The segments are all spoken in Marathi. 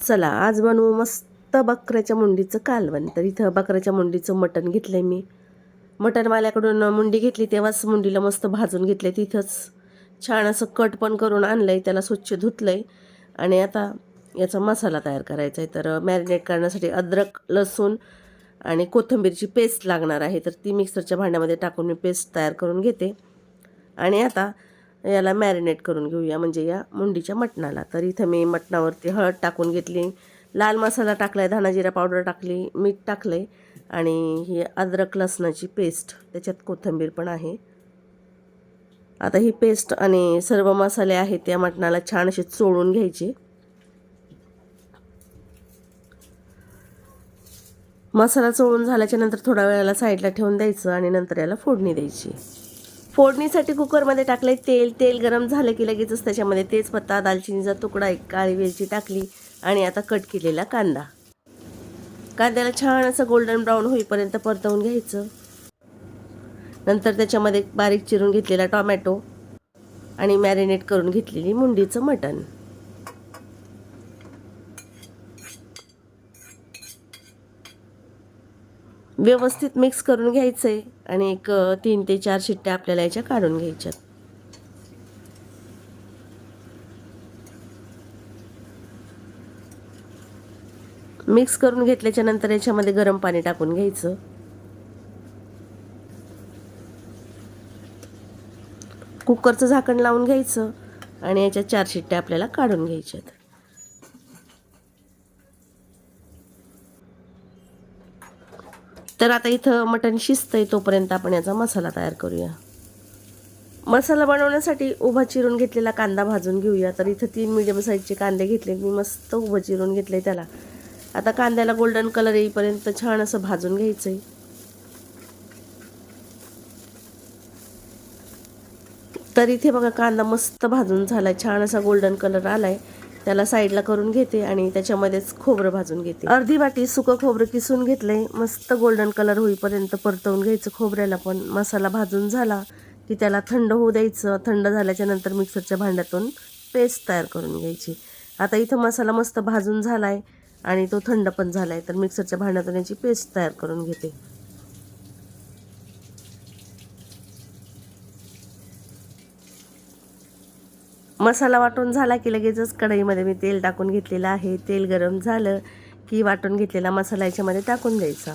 चला आज बनवू मस्त बकऱ्याच्या मुंडीचं कालवण. तर इथं बकऱ्याच्या मुंडीचं मटण घेतलं आहे मी मटणवाल्याकडून मुंडी घेतली तेव्हाच मुंडीला मस्त भाजून घेतले तिथंच छान असं कट पण करून आणलं आहे त्याला स्वच्छ धुतलं आहे आणि आता याचा मसाला तयार करायचा आहे तर मॅरिनेट करण्यासाठी अद्रक लसूण आणि कोथिंबीरची पेस्ट लागणार आहे. तर ती मिक्सरच्या भांड्यामध्ये टाकून मी पेस्ट तयार करून घेते. आणि आता याला मॅरिनेट करून घेऊया म्हणजे या मुंडीच्या मटणाला. तर इथं मी मटणावरती हळद टाकून घेतली लाल मसाला टाकला आहे धना पावडर टाकली मीठ टाकलं आहे आणि ही अद्रक लसणाची पेस्ट त्याच्यात कोथिंबीर पण आहे. आता ही पेस्ट आणि सर्व मसाले आहेत त्या मटणाला छान असे चोळून घ्यायचे. मसाला चोळून झाल्याच्यानंतर थोड्या वेळाला साईडला ठेवून द्यायचं आणि नंतर याला फोडणी द्यायची. फोडणीसाठी कुकरमध्ये टाकले तेल तेल गरम झालं की लगेचच त्याच्यामध्ये तेजपत्ता दालचिनीचा तुकडा एक काळी वेलची टाकली आणि आता कट केलेला कांदा. कांद्याला छान असं गोल्डन ब्राऊन होईपर्यंत परतवून घ्यायचं. नंतर त्याच्यामध्ये बारीक चिरून घेतलेला टॉमॅटो आणि मॅरिनेट करून घेतलेली मुंडीचं मटण. व्यवस्थित मिक्स करून घ्यायचं आहे आणि एक तीन ते चार शिट्ट्या आपल्याला याच्या काढून घ्यायच्यात. मिक्स करून घेतल्याच्या नंतर याच्यामध्ये गरम पाणी टाकून घ्यायचं. कुकरचं झाकण लावून घ्यायचं. आणि याच्या चार शिट्ट्या आपल्याला काढून घ्यायच्यात. तर आता इथं मटण शिजतंय तोपर्यंत आपण याचा मसाला तयार करूया. मसाला बनवण्यासाठी उभा चिरून घेतलेला कांदा भाजून घेऊया. तर इथं तीन मिडियम साईजचे कांदे घेतले मी मस्त उभं चिरून घेतले त्याला. आता कांद्याला गोल्डन कलर येईपर्यंत छान असं भाजून घ्यायचं आहे तर इथे बघा कांदा मस्त भाजून झालाय. छान असा गोल्डन कलर आला आहे त्याला साईडला करून घेते आणि त्याच्यामध्येच खोबरं भाजून घेते. अर्धी वाटी सुकं खोबरं किसून घेतलंय. मस्त गोल्डन कलर होईपर्यंत परतवून घ्यायचं खोबऱ्याला पण. मसाला भाजून झाला की त्याला थंड होऊ द्यायचं. थंड झाल्याच्यानंतर मिक्सरच्या भांड्यातून पेस्ट तयार करून घ्यायची. आता इथं मसाला मस्त भाजून झाला आहे आणि तो थंड पण झाला आहे तर मिक्सरच्या भांड्यातून याची पेस्ट तयार करून घेते. मसाला वाटून झाला की लगेचच कढईमध्ये मी तेल टाकून घेतलेलं आहे. तेल गरम झालं की वाटून घेतलेला मसाला याच्यामध्ये टाकून द्यायचा.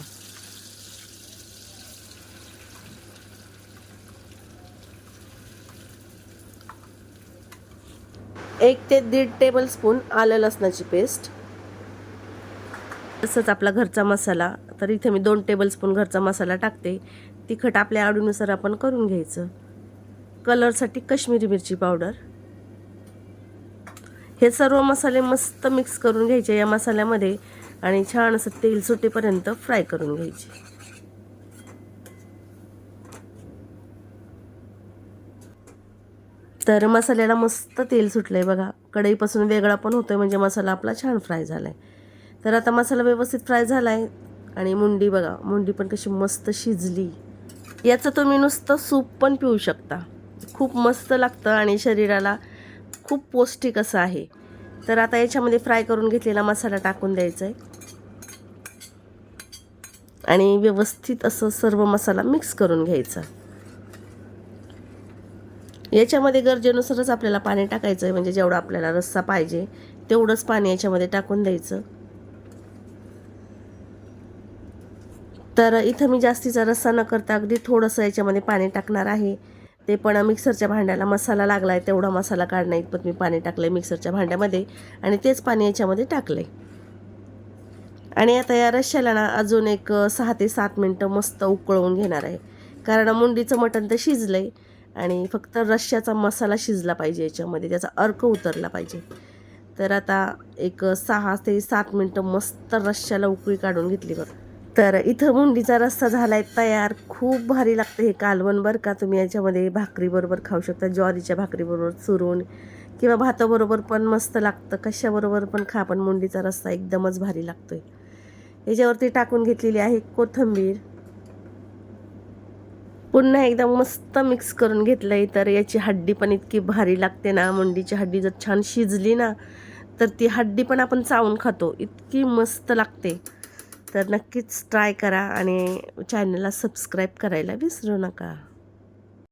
एक ते दीड टेबल स्पून आलं लसणाची पेस्ट तसंच आपला घरचा मसाला. तर इथे मी दोन टेबल स्पून घरचा मसाला टाकते. तिखट आपल्या आवडीनुसार आपण करून घ्यायचं. कलरसाठी कश्मीरी मिरची पावडर हे सर्व मसाले मस्त मिक्स करून घ्यायचे या मसाल्यामध्ये आणि छान असं तेल सुटेपर्यंत फ्राय करून घ्यायचे. तर मसाल्याला मस्त तेल सुटलंय बघा. कढईपासून वेगळा पण होतोय म्हणजे मसाला आपला छान फ्राय झालाय. तर आता मसाला व्यवस्थित फ्राय झालाय आणि मुंडी बघा मुंडी पण कशी मस्त शिजली. याचं तुम्ही नुसतं सूप पण पिऊ शकता. खूप मस्त लागतं आणि शरीराला खूप पौष्टिक असं आहे. तर आता याच्यामध्ये फ्राय करून घेतलेला मसाला टाकून द्यायचा आहे आणि व्यवस्थित असं सर्व मसाला मिक्स करून घ्यायचा. याच्यामध्ये गरजेनुसारच आपल्याला पाणी टाकायचं आहे म्हणजे जेवढं आपल्याला रस्सा पाहिजे तेवढंच पाणी याच्यामध्ये टाकून द्यायचं. तर इथं मी जास्तीचा रस्सा न करता अगदी थोडंसं याच्यामध्ये पाणी टाकणार आहे. ते पण मिक्सरच्या भांड्याला मसाला लागला आहे तेवढा मसाला काढणं इतपत मी पाणी टाकलं आहे मिक्सरच्या भांड्यामध्ये आणि तेच पाणी याच्यामध्ये टाकलं आहे आणि आता या रश्श्याला ना अजून एक सहा ते सात मिनटं मस्त उकळवून घेणार आहे. कारण मुंडीचं मटण तर शिजलं आहे आणि फक्त रश्श्याचा मसाला शिजला पाहिजे याच्यामध्ये त्याचा अर्क उतरला पाहिजे. तर आता एक सहा ते सात मिनटं मस्त रश्श्याला उकळी काढून घेतली बघा. तर इथं मुंडीचा रस्सा झालाय तयार. खूप भारी लागतं हे कालवण बरं का. तुम्ही याच्यामध्ये भाकरीबरोबर खाऊ शकता. ज्वारीच्या भाकरीबरोबर चुरून किंवा भाताबरोबर पण मस्त लागतं. कशाबरोबर पण खा पण मुंडीचा रस्सा एकदमच भारी लागतोय. याच्यावरती टाकून घेतलेली आहे कोथिंबीर. पुन्हा एकदा मस्त मिक्स करून घेतलंय. तर याची हड्डी पण इतकी भारी लागते ना. मुंडीची हड्डी जर छान शिजली ना तर ती हड्डी पण आपण चावून खातो. इतकी मस्त लागते. तर नक्कीच ट्राय करा आणि चॅनलला सबस्क्राईब करायला विसरू नका.